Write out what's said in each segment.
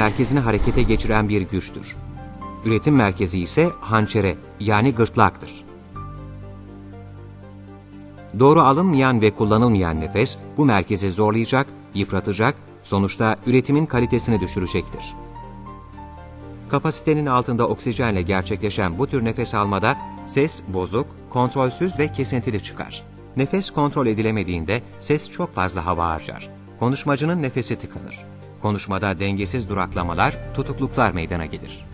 merkezini harekete geçiren bir güçtür. Üretim merkezi ise hançere yani gırtlaktır. Doğru alınmayan ve kullanılmayan nefes bu merkezi zorlayacak, yıpratacak, sonuçta üretimin kalitesini düşürecektir. Kapasitenin altında oksijenle gerçekleşen bu tür nefes almada ses bozuk, kontrolsüz ve kesintili çıkar. Nefes kontrol edilemediğinde ses çok fazla hava harcar. Konuşmacının nefesi tıkanır. Konuşmada dengesiz duraklamalar, tutukluklar meydana gelir.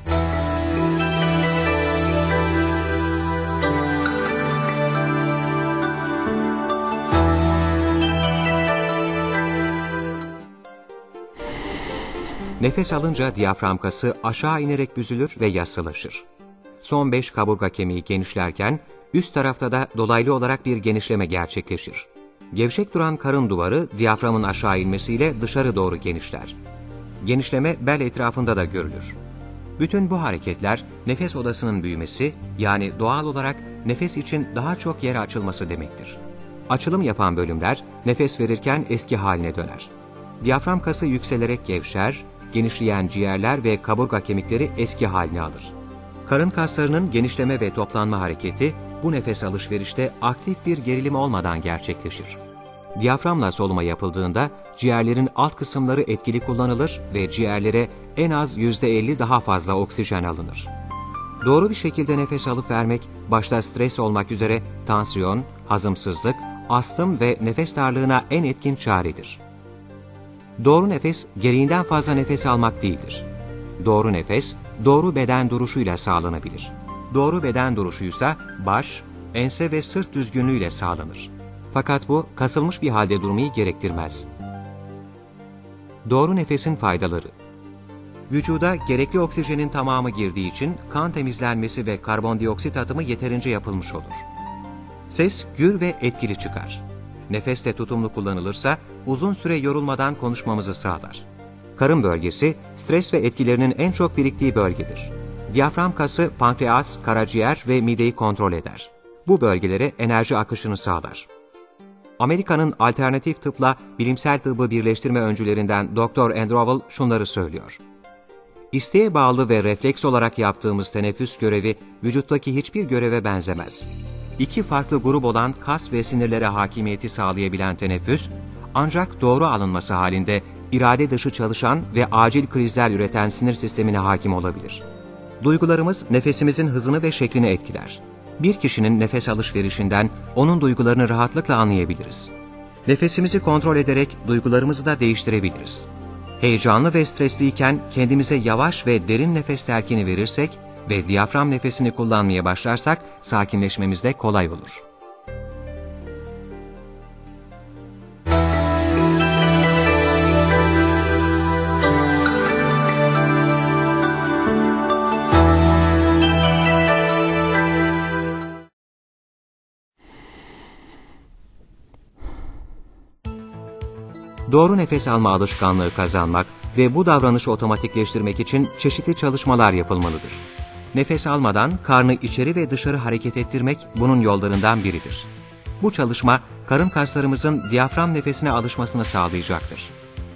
Nefes alınca diyafram kası aşağı inerek büzülür ve yassılaşır. Son beş kaburga kemiği genişlerken üst tarafta da dolaylı olarak bir genişleme gerçekleşir. Gevşek duran karın duvarı diyaframın aşağı inmesiyle dışarı doğru genişler. Genişleme bel etrafında da görülür. Bütün bu hareketler nefes odasının büyümesi yani doğal olarak nefes için daha çok yere açılması demektir. Açılım yapan bölümler nefes verirken eski haline döner. Diyafram kası yükselerek gevşer, genişleyen ciğerler ve kaburga kemikleri eski haline alır. Karın kaslarının genişleme ve toplanma hareketi bu nefes alışverişte aktif bir gerilim olmadan gerçekleşir. Diyaframla soluma yapıldığında ciğerlerin alt kısımları etkili kullanılır ve ciğerlere en az %50 daha fazla oksijen alınır. Doğru bir şekilde nefes alıp vermek, başta stres olmak üzere tansiyon, hazımsızlık, astım ve nefes darlığına en etkin çaredir. Doğru nefes, gereğinden fazla nefes almak değildir. Doğru nefes, doğru beden duruşuyla sağlanabilir. Doğru beden duruşuysa baş, ense ve sırt düzgünlüğüyle sağlanır. Fakat bu kasılmış bir halde durmayı gerektirmez. Doğru nefesin faydaları Vücuda gerekli oksijenin tamamı girdiği için kan temizlenmesi ve karbondioksit atımı yeterince yapılmış olur. Ses gür ve etkili çıkar. Nefeste tutumlu kullanılırsa uzun süre yorulmadan konuşmamızı sağlar. Karın bölgesi stres ve etkilerinin en çok biriktiği bölgedir. Diyafram kası pankreas, karaciğer ve mideyi kontrol eder. Bu bölgelere enerji akışını sağlar. Amerika'nın alternatif tıpla bilimsel tıbbı birleştirme öncülerinden Dr. Androvel şunları söylüyor. İsteğe bağlı ve refleks olarak yaptığımız teneffüs görevi vücuttaki hiçbir göreve benzemez. İki farklı grup olan kas ve sinirlere hakimiyeti sağlayabilen teneffüs, ancak doğru alınması halinde irade dışı çalışan ve acil krizler üreten sinir sistemine hakim olabilir. Duygularımız nefesimizin hızını ve şeklini etkiler. Bir kişinin nefes alışverişinden onun duygularını rahatlıkla anlayabiliriz. Nefesimizi kontrol ederek duygularımızı da değiştirebiliriz. Heyecanlı ve stresliyken kendimize yavaş ve derin nefes terkini verirsek ve diyafram nefesini kullanmaya başlarsak sakinleşmemiz de kolay olur. Doğru nefes alma alışkanlığı kazanmak ve bu davranışı otomatikleştirmek için çeşitli çalışmalar yapılmalıdır. Nefes almadan karnı içeri ve dışarı hareket ettirmek bunun yollarından biridir. Bu çalışma karın kaslarımızın diyafram nefesine alışmasını sağlayacaktır.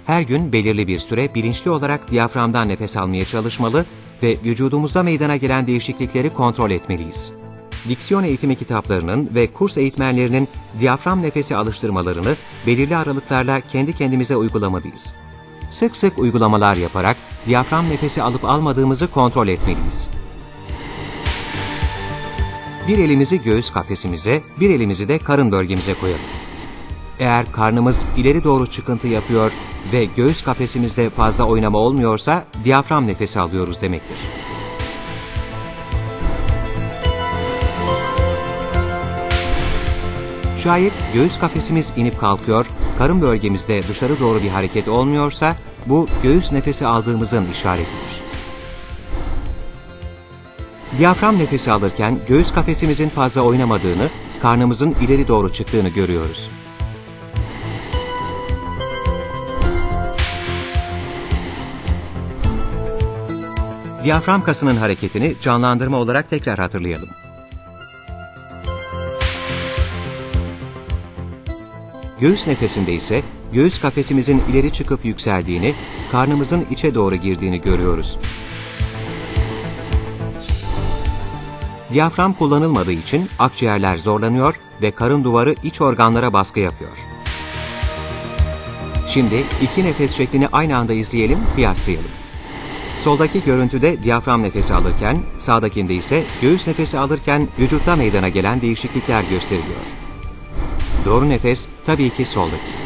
Her gün belirli bir süre bilinçli olarak diyaframdan nefes almaya çalışmalı ve vücudumuzda meydana gelen değişiklikleri kontrol etmeliyiz diksiyon eğitimi kitaplarının ve kurs eğitmenlerinin diyafram nefesi alıştırmalarını belirli aralıklarla kendi kendimize uygulamalıyız. Sık sık uygulamalar yaparak diyafram nefesi alıp almadığımızı kontrol etmeliyiz. Bir elimizi göğüs kafesimize, bir elimizi de karın bölgemize koyalım. Eğer karnımız ileri doğru çıkıntı yapıyor ve göğüs kafesimizde fazla oynama olmuyorsa diyafram nefesi alıyoruz demektir. Şayet göğüs kafesimiz inip kalkıyor, karın bölgemizde dışarı doğru bir hareket olmuyorsa bu göğüs nefesi aldığımızın işaretidir. Diyafram nefesi alırken göğüs kafesimizin fazla oynamadığını, karnımızın ileri doğru çıktığını görüyoruz. Diyafram kasının hareketini canlandırma olarak tekrar hatırlayalım. Göğüs nefesinde ise göğüs kafesimizin ileri çıkıp yükseldiğini, karnımızın içe doğru girdiğini görüyoruz. Diyafram kullanılmadığı için akciğerler zorlanıyor ve karın duvarı iç organlara baskı yapıyor. Şimdi iki nefes şeklini aynı anda izleyelim, kıyaslayalım. Soldaki görüntüde diyafram nefesi alırken, sağdakinde ise göğüs nefesi alırken vücutta meydana gelen değişiklikler gösteriliyor. Doğru nefes tabii ki soldaki.